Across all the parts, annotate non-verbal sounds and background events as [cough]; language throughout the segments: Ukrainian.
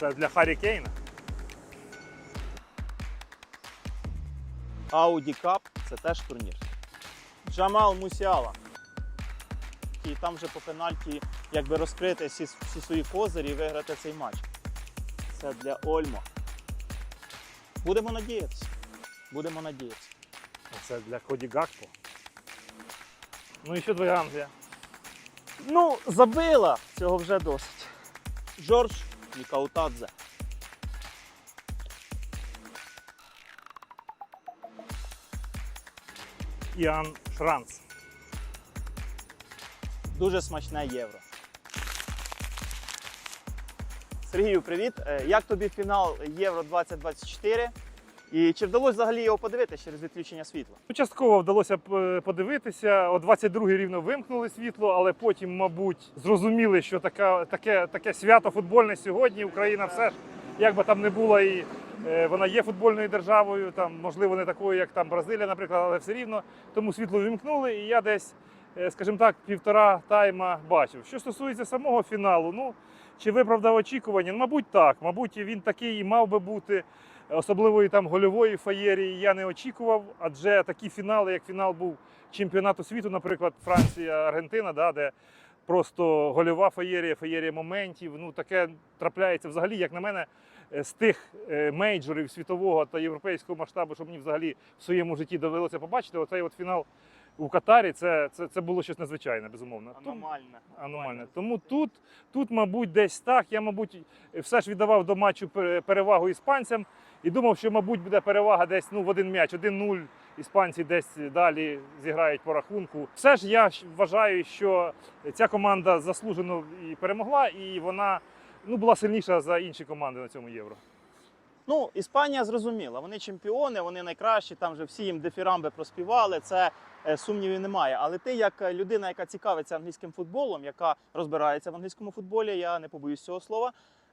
Це для Харі Кейна. Audi Cup це теж турнір. Джамал Мусіала. І там вже по пенальті якби розкрити всі, всі свої козирі і виграти цей матч. Це для Ольмо. Будемо надіятися. Будемо надіятися. Це для Коді Гакпо. Ну і що твоя Англія? Ну, забила! Цього вже досить. Жорж Мікаутадзе. Іан Шранц. Дуже смачне євро. Сергію, привіт. Е, Як тобі фінал Євро 2024? І чи вдалося взагалі його подивитися через відключення світла? Ну, Частково вдалося е, подивитися. О 22-й рівно вимкнули світло, але потім, мабуть, зрозуміли, що така, таке, таке свято футбольне сьогодні. Україна все ж, як би там не була, і е, вона є футбольною державою, там, можливо, не такою, як там Бразилія, наприклад, але все рівно. Тому світло вимкнули, і я десь, е, скажімо так, півтора тайма бачив. Що стосується самого фіналу, ну чи виправдав очікування? Ну, Мабуть, так. Мабуть, він такий і мав би бути. Особливої там гольової феєрії я не очікував, адже такі фінали, як фінал був чемпіонату світу, наприклад, Франція, Аргентина, да, де просто гольова феєрія, феєрія моментів. Ну таке трапляється взагалі, як на мене, е, з тих е, мейджорів світового та європейського масштабу, що мені взагалі в своєму житті довелося побачити. Оцей от фінал у Катарі, це, це, це було щось надзвичайне, безумовно. Аномальне. Аномальне. Тому тут, тут, мабуть, десь так. Я, мабуть, все ж віддавав до матчу перевагу іспанцям і думав, що, мабуть, буде перевага десь ну, в один м'яч, 1-0. Іспанці десь далі зіграють по рахунку. Все ж я вважаю, що ця команда заслужено і перемогла, і вона ну, була сильніша за інші команди на цьому євро. Ну, Іспанія зрозуміла, вони чемпіони, вони найкращі, там вже всі їм дифірамби проспівали, це е, сумнівів немає. Але ти, як людина, яка цікавиться англійським футболом, яка розбирається в англійському футболі, я не побоюсь цього слова.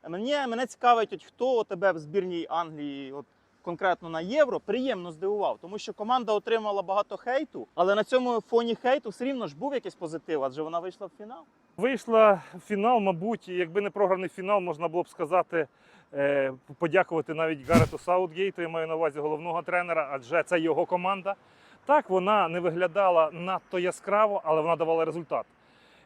Мене, мене цікавить, от хто тебе в збірній Англії, от конкретно на євро, приємно здивував, тому що команда отримала багато хейту, але на цьому фоні хейту все рівно ж був якийсь позитив, адже вона вийшла в фінал. Вийшла в фінал, мабуть, якби не програний фінал, можна було б сказати, е, подякувати навіть Гарету Саутгейту, я маю на увазі головного тренера, адже це його команда. Так, вона не виглядала надто яскраво, але вона давала результат.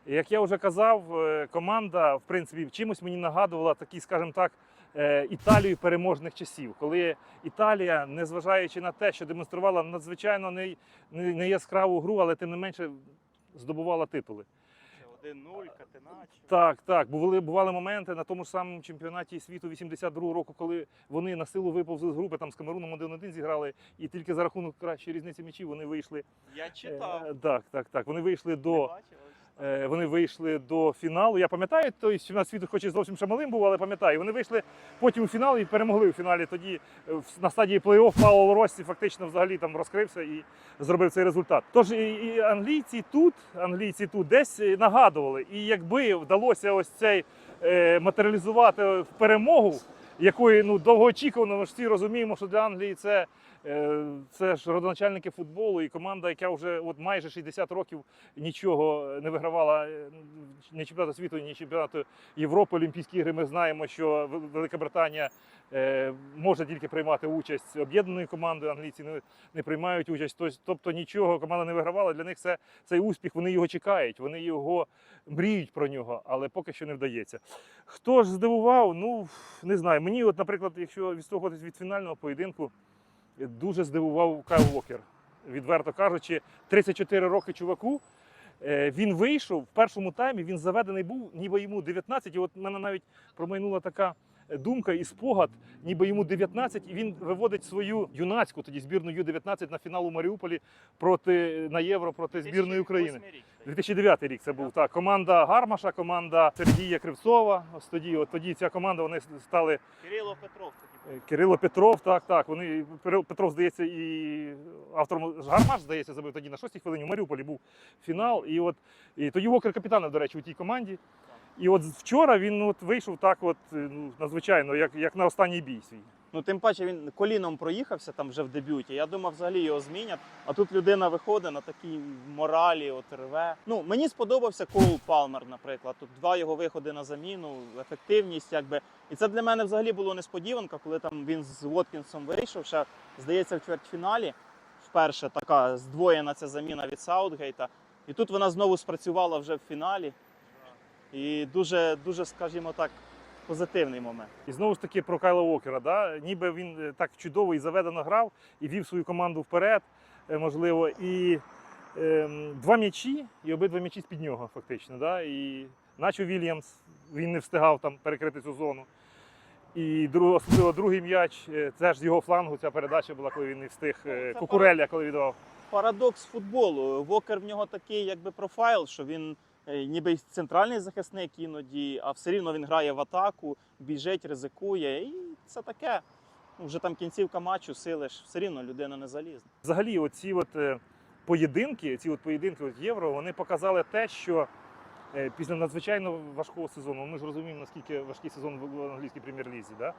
Як я вже казав, е, команда, в принципі, чимось мені нагадувала такі, скажімо так, е, Італію переможних часів, коли Італія, незважаючи на те, що демонструвала надзвичайно не, не, не яскраву гру, але тим не менше здобувала титули. 1-0, Катеначі. Так, так. Були бували моменти на тому ж самому чемпіонаті світу 82-го року, коли вони на силу виповзли з групи, там з Камеруном 1-1 зіграли, і тільки за рахунок кращої різниці м'ячів вони вийшли. Я е, так, так, так. Вони вийшли Не до. бачив, але читав. е, Вони вийшли до фіналу. Я пам'ятаю, той чемпіонат світу, хоч і зовсім ще малим був, але пам'ятаю. Вони вийшли потім у фінал і перемогли у фіналі. Тоді е, на стадії плей-офф Пауло Россі фактично взагалі там розкрився і зробив цей результат. Тож і, і англійці тут, англійці тут десь е, нагадували. І якби вдалося ось цей е, матеріалізувати в перемогу, якої ну довгоочікувано, ми ж всі розуміємо, що для Англії це. Е, Це ж родоначальники футболу і команда, яка вже от майже 60 років нічого не вигравала е, ні чемпіонату світу, ні чемпіонату Європи, Олімпійські ігри. Ми знаємо, що Велика Британія е, може тільки приймати участь об'єднаною командою. Англійці не, не приймають участь. Тобто нічого команда не вигравала. Для них це цей успіх. Вони його чекають, вони його мріють про нього, але поки що не вдається. Хто ж здивував? Ну не знаю. Мені, от, наприклад, якщо відштовхуватись від фінального поєдинку, дуже здивував Кайл Уокер. Відверто кажучи, 34 роки чуваку. Е, Він вийшов в першому таймі, він заведений був, ніби йому 19. І от мене навіть промайнула така думка і спогад, ніби йому 19, і він виводить свою юнацьку тоді збірну Ю-19 на фінал у Маріуполі проти на євро проти збірної України. 2008 рік, здається. 2009 рік це був так. Команда Гармаша, команда Сергія Кривцова. Ось тоді, от тоді ця команда вони стали Кирило Петров тоді. Е, Кирило Петров, так, так. Вони Петров, здається, і автором Гармаш, здається, забив тоді на шостій хвилині. У Маріуполі був фінал. І от і тоді Вокер капітаном, до речі, у тій команді. І от вчора він от вийшов так, от, е, ну, надзвичайно, як, як на останній бій свій. Ну, тим паче він коліном проїхався там вже в дебюті. Я думав, взагалі його змінять. А тут людина виходить на такій моралі, от рве. Ну, мені сподобався Коул Палмер, наприклад. Тут два його виходи на заміну, ефективність, якби. І це для мене взагалі було несподіванка, коли там він з Воткінсом вийшов. Ще, здається, в чвертьфіналі. Вперше така здвоєна ця заміна від Саутгейта. І тут вона знову спрацювала вже в фіналі. І дуже, дуже, скажімо так, позитивний момент. І знову ж таки про Кайла Уокера. Да? Ніби він е, так чудово і заведено грав і вів свою команду вперед, е, можливо. І ем, два м'ячі, і обидва м'ячі з-під нього, фактично. Да? І Начо Вільямс він не встигав там перекрити цю зону. І друг- особливо другий м'яч, е, це ж з його флангу, ця передача була, коли він не встиг. е, Це Кукуреля, коли віддавав. парадокс футболу. Вокер в нього такий якби профайл, що він е, ніби й центральний захисник іноді, а все рівно він грає в атаку, біжить, ризикує. І це таке. Ну, вже там кінцівка матчу, сили все рівно людина не залізна. Взагалі, оці от е, поєдинки, ці от поєдинки от євро, вони показали те, що е, після надзвичайно важкого сезону, ми ж розуміємо, наскільки важкий сезон в англійській прем'єр-лізі, да?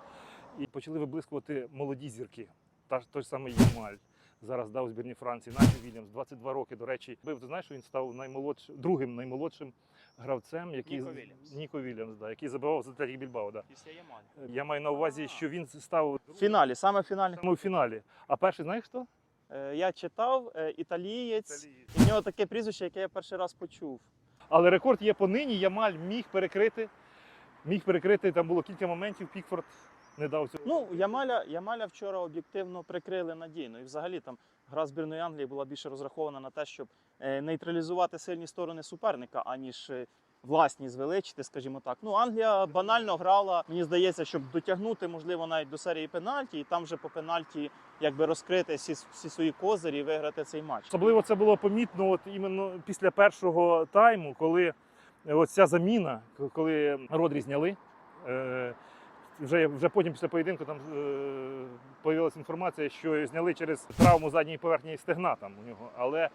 і почали виблискувати молоді зірки. Та той самий Ямаль. Зараз дав у збірні Франції, Наджі Вільямс, 22 роки. До речі, бив, ти знаєш, що він став наймолодшим, другим наймолодшим гравцем, який Ніко Вільямс. Ніко Вільямс, да, який забивав за Атлетік Більбао. Да. Після Ямалі. Я маю на увазі, що він став В фіналі, саме в фіналі. саме у фіналі. А перший знаєш хто? Е, Я читав е, італієць, і в нього таке прізвище, яке я перший раз почув. Але рекорд є понині. Ямаль міг перекрити. Міг перекрити. Там було кілька моментів. Пікфорд не дав цього. Ну, Ямаля, Ямаля вчора об'єктивно прикрили надійно. І взагалі там гра збірної Англії була більше розрахована на те, щоб е, нейтралізувати сильні сторони суперника, аніж е, власні звеличити, скажімо так. Ну, Англія банально грала, мені здається, щоб дотягнути, можливо, навіть до серії пенальті, і там вже по пенальті якби розкрити всі, всі свої козирі і виграти цей матч. Особливо це було помітно от іменно після першого тайму, коли от ця заміна, коли Родрі зняли. Е, вже, вже потім після поєдинку там е, появилася інформація, що зняли через травму задньої поверхні стегна там у нього. Але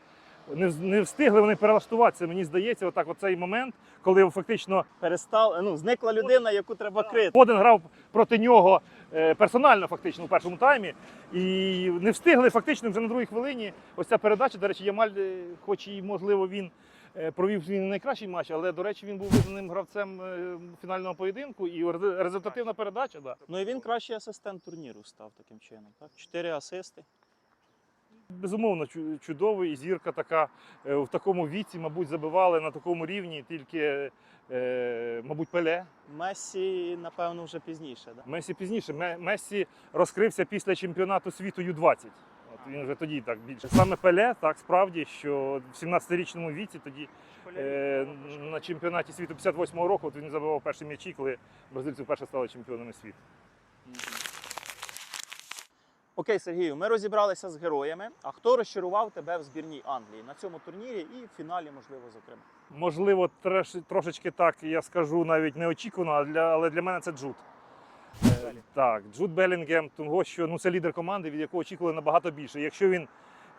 не, не встигли вони перелаштуватися. Мені здається, отак оцей момент, коли фактично Перестав, ну, зникла людина, яку треба крити. Фоден грав проти нього е, персонально, фактично, у першому таймі. І не встигли фактично вже на другій хвилині. Ось ця передача, до речі, Ямаль, е, хоч і можливо він е, провів свій не найкращий матч, але, до речі, він був визнаним гравцем е, фінального поєдинку. І результативна передача, да. Ну і він кращий асистент турніру став таким чином. Так? Чотири асисти. Безумовно, чудовий. І зірка така е, в такому віці, мабуть, забивали на такому рівні тільки, е, мабуть, Пеле. Мессі, напевно, вже пізніше. Да? Месі пізніше. Месі розкрився після чемпіонату світу Ю-20. Він вже тоді так більше. Саме Пеле, так справді, що в 17-річному віці тоді е, на чемпіонаті світу 58-го року от він забивав перші м'ячі, коли бразильці вперше стали чемпіонами світу. Окей, Сергію, ми розібралися з героями. А хто розчарував тебе в збірній Англії на цьому турнірі і в фіналі, можливо, зокрема? Можливо, трошечки так я скажу навіть неочікувано, для, але для мене це Джуд. Е, Так, Джуд Белінгем, тому що ну, це лідер команди, від якого очікували набагато більше. Якщо він,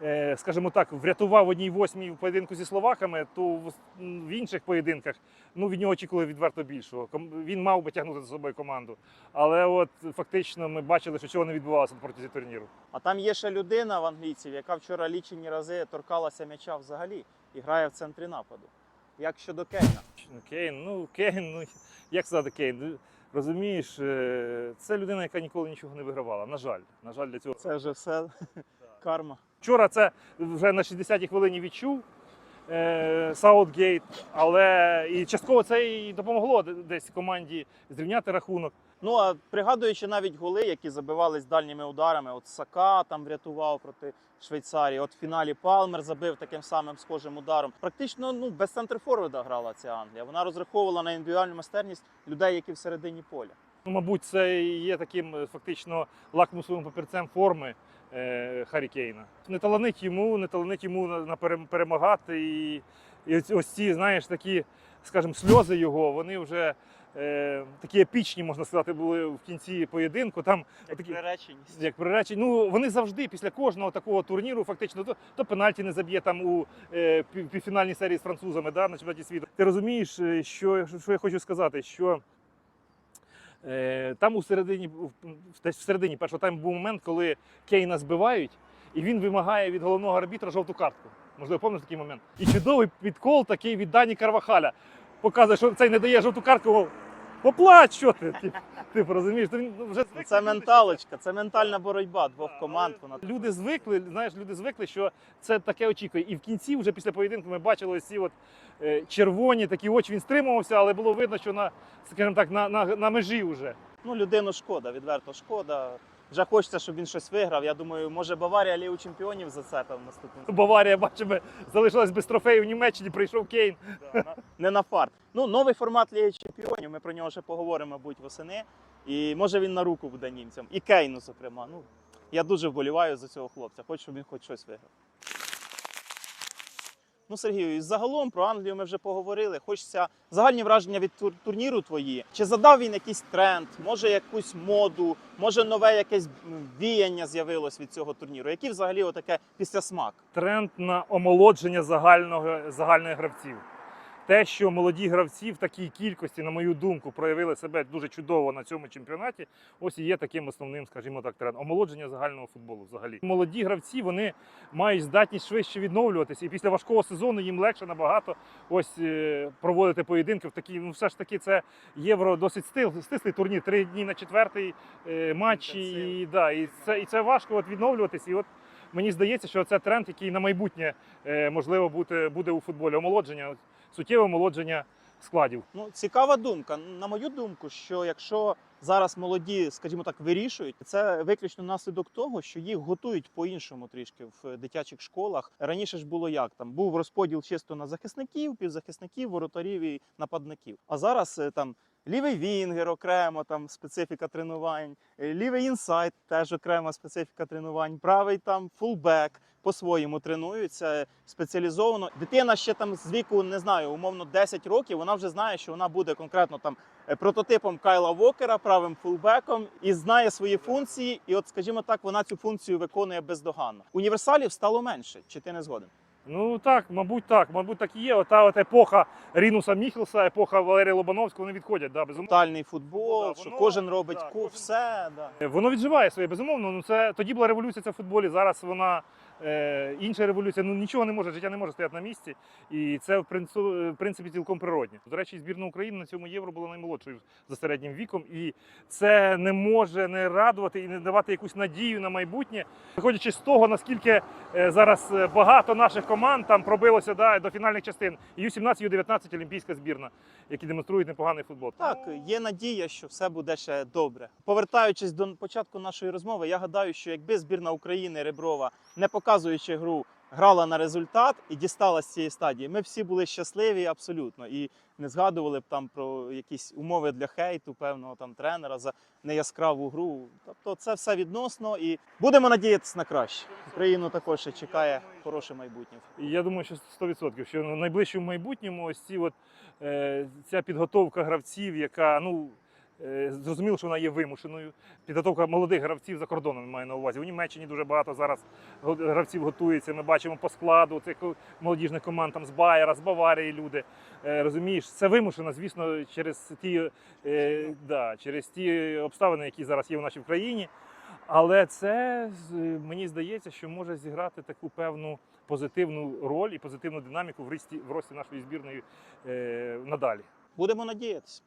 е, скажімо так, врятував одній восьмій в поєдинку зі словаками, то в, інших поєдинках ну, від нього очікували відверто більшого. Він мав би тягнути за собою команду. Але от фактично ми бачили, що цього не відбувалося протязі турніру. А там є ще людина в англійців, яка вчора лічені рази торкалася м'яча взагалі і грає в центрі нападу. Як щодо Кейна? Кейн, ну Кейн, ну як сказати Кейн? Розумієш, е, це людина, яка ніколи нічого не вигравала. На жаль, на жаль, для цього. Це вже все [laughs] [laughs] карма. Вчора це вже на 60-й хвилині відчув е, Саутгейт, але і частково це і допомогло десь команді зрівняти рахунок. Ну а пригадуючи навіть голи, які забивались дальніми ударами, от Сака там врятував проти Швейцарії. От в фіналі Палмер забив таким самим схожим ударом. Практично ну без центрфорварда грала ця Англія. Вона розраховувала на індивідуальну майстерність людей, які всередині поля. Ну, мабуть, це є таким е, фактично лакмусовим папірцем форми е, Харі Кейна. Не таланить йому, не таланить йому на, на перемагати. І, і ось ці, знаєш, такі, скажімо, сльози його, вони вже е, такі епічні, можна сказати, були в кінці поєдинку. Там Як такі, приреченість. як приречені. Ну вони завжди після кожного такого турніру, фактично, то, то пенальті не заб'є там у е, півфінальній серії з французами да, на чемпіонаті світу. Ти розумієш, е, що, що я хочу сказати, що. Е, там у середині, в- середині першого тайму був момент, коли Кейна збивають, і він вимагає від головного арбітра жовту картку. Можливо, пам'ятаєш такий момент. І чудовий підкол такий від Дані Карвахаля. Показує, що цей не дає жовту картку. Поплач, що ти? Типу, Типу, розумієш? То він вже звикли Це менталочка, це ментальна боротьба двох команд. Вона Люди звикли, знаєш, люди звикли, що це таке очікує. І в кінці, вже після поєдинку, ми бачили ось ці от е, червоні такі очі. Він стримувався, але було видно, що на, скажімо так, на, на, на межі вже. ну людину шкода, відверто шкода. Вже хочеться, щоб він щось виграв. Я думаю, може Баварія Лігу чемпіонів зацепив наступним. Баварія, бачимо, залишилась без трофею в Німеччині, прийшов Кейн. Не на фарт. Ну, новий формат Ліги Чемпіонів. Ми про нього ще поговоримо, мабуть, восени. І може він на руку буде німцям. І Кейну, зокрема. Ну, я дуже вболіваю за цього хлопця. Хочу, щоб він хоч щось виграв. Ну, Сергію, і загалом про Англію ми вже поговорили. Хочеться загальні враження від тур- турніру твої. Чи задав він якийсь тренд, може якусь моду, може нове якесь віяння з'явилось від цього турніру? Який взагалі отаке післясмак? Тренд на омолодження загального, загальних гравців. Те, що молоді гравці в такій кількості, на мою думку, проявили себе дуже чудово на цьому чемпіонаті, ось і є таким основним, скажімо так, трендом. Омолодження загального футболу взагалі. Молоді гравці вони мають здатність швидше відновлюватися, і після важкого сезону їм легше набагато ось е, проводити поєдинки в такі. Ну, все ж таки, це євро досить стил, стислий турнір. Три дні на четвертий е, матч, і, да, і, це, і це важко от відновлюватися. І от мені здається, що це тренд, який на майбутнє е, можливо бути, буде у футболі. Омолодження, суттєве омолодження складів. Ну, цікава думка. На мою думку, що якщо зараз молоді, скажімо так, вирішують, це виключно наслідок того, що їх готують по-іншому трішки в дитячих школах. Раніше ж було як там був розподіл чисто на захисників, півзахисників, воротарів і нападників. А зараз е, там. Лівий вінгер окремо там специфіка тренувань, е, лівий інсайд теж окрема специфіка тренувань, правий там фулбек по-своєму тренуються спеціалізовано. Дитина ще там з віку, не знаю, умовно 10 років, вона вже знає, що вона буде конкретно там е, прототипом Кайла Вокера, правим фулбеком, і знає свої функції. І от, скажімо так, вона цю функцію виконує бездоганно. Універсалів стало менше. Чи ти не згоден? Ну так, мабуть, так, мабуть, так і є. Ота от епоха Рінуса Міхелса, епоха Валерія Лобановського, вони відходять. Да, безумовно. Тотальний футбол, Ну, да, що воно- кожен робить да, ку- кожен- все. Да. Воно відживає своє, безумовно. Ну це тоді була революція це в футболі. Зараз вона е, інша революція. Ну нічого не може, життя не може стояти на місці. І це в принципі, цілком природне. До речі, збірна України на цьому євро була наймолодшою за середнім віком, і це не може не радувати і не давати якусь надію на майбутнє. Виходячи з того, наскільки е, зараз е, багато наших команд там пробилося да, до фінальних частин. І Ю-17, Ю-19 олімпійська збірна, які демонструють непоганий футбол. Так, є надія, що все буде ще добре. Повертаючись до початку нашої розмови, я гадаю, що якби збірна України Реброва, не показуючи гру, грала на результат і дістала з цієї стадії, ми всі були щасливі абсолютно і не згадували б там про якісь умови для хейту, певного там тренера за неяскраву гру. Тобто це все відносно і будемо надіятися на краще. Україну також чекає хороше майбутнє. Я думаю, що 100%, що в найближчому майбутньому ось ці от, е, ця підготовка гравців, яка ну. Е, Зрозуміло, що вона є вимушеною. Підготовка молодих гравців за кордоном маю на увазі. У Німеччині дуже багато зараз гравців готується. Ми бачимо по складу цих молодіжних команд там з Байера, з Баварії люди. Е, Розумієш, це вимушено, звісно, через ті, е, да, через ті обставини, які зараз є у нашій країні. Але це мені здається, що може зіграти таку певну позитивну роль і позитивну динаміку в рості, в рості нашої збірної е, надалі. Будемо надіятися.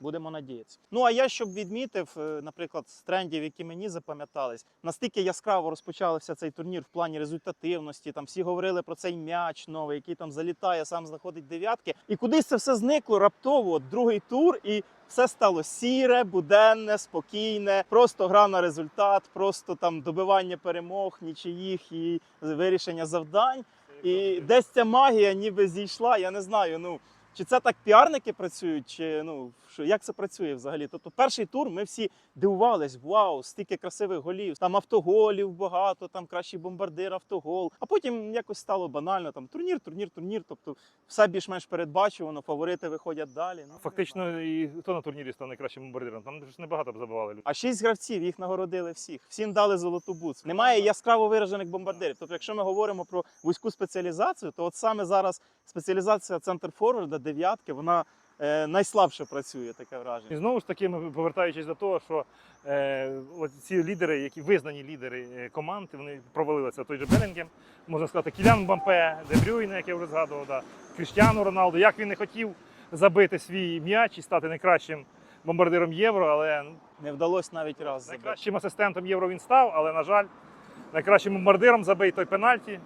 Будемо надіятися. Ну а я щоб відмітив, е, наприклад, з трендів, які мені запам'ятались, настільки яскраво розпочався цей турнір в плані результативності. Там всі говорили про цей м'яч новий, який там залітає, сам знаходить дев'ятки. І кудись це все зникло раптово. От другий тур, і все стало сіре, буденне, спокійне, просто гра на результат, просто там добивання перемог, нічиїх і вирішення завдань. І десь ця магія ніби зійшла. Я не знаю. Ну Чи це так піарники працюють, чи ну що як це працює взагалі? Тобто, перший тур ми всі дивувались, вау, стільки красивих голів, там автоголів багато, там кращий бомбардир, автогол. А потім якось стало банально. Там турнір, турнір, турнір. Тобто, все більш-менш передбачувано, фаворити виходять далі. Ну, Фактично, і хто на турнірі став найкращим бомбардиром? Там ж небагато б забивали людей. А шість гравців їх нагородили всіх. Всім дали золоту бутс. Немає яскраво виражених бомбардирів. Тобто, якщо ми говоримо про вузьку спеціалізацію, то от саме зараз спеціалізація центр форварда, дев'ятки, вона е, найслабше працює, таке враження. І знову ж таки, ми повертаючись до того, що е, от ці лідери, які визнані лідери е, команд, вони провалилися. Той же Белінгем, можна сказати, Кілян Бампе, Дебрюйне, як я вже згадував, да, Кріштіану Роналду. Як він не хотів забити свій м'яч і стати найкращим бомбардиром євро, але Не вдалося навіть раз забити. найкращим асистентом євро він став, але, на жаль, найкращим бомбардиром забив той пенальті.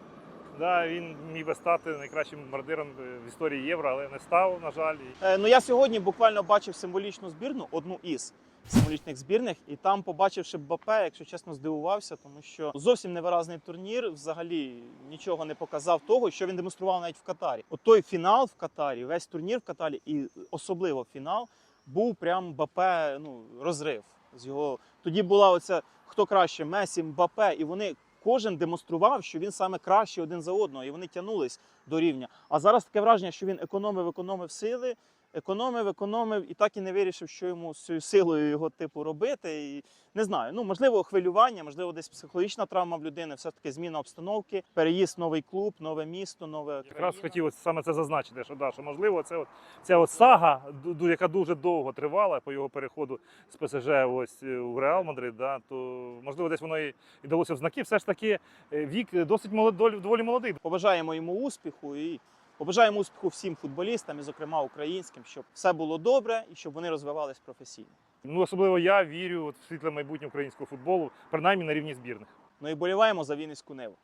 Да, він міг би стати найкращим бомбардиром е, в історії євро, але не став, на жаль. Е, Ну я сьогодні буквально бачив символічну збірну, одну із символічних збірних, і там, побачивши Бапе, якщо чесно, здивувався, тому що зовсім невиразний турнір, взагалі нічого не показав того, що він демонстрував навіть в Катарі. От той фінал в Катарі, весь турнір в Катарі, і особливо фінал, був прям Бапе, ну розрив з його. Тоді була оця хто краще, Месі, Мбапе, і вони. Кожен демонстрував, що він саме кращий один за одного, і вони тягнулись до рівня. А зараз таке враження, що він економив, економив сили, економив, економив і так і не вирішив, що йому з цією силою його типу робити. І не знаю. Ну можливо, хвилювання, можливо, десь психологічна травма в людини, все таки зміна обстановки, переїзд новий клуб, нове місто, нове Якраз хотів от саме це зазначити, що, да, що можливо, це от, ця от сага, яка дуже довго тривала по його переходу з ПСЖ ось е, в Реал Мадрид, да, то можливо десь воно і, далося в знаки. Все ж таки е, вік досить молод, доволі- доволі молодий. Побажаємо йому успіху і побажаємо успіху всім футболістам, і, зокрема українським, щоб все було добре і щоб вони розвивались професійно. Ну особливо я вірю в світле майбутнє українського футболу, принаймні на рівні збірних. Ну і боліваємо за Вінницьку Ниву.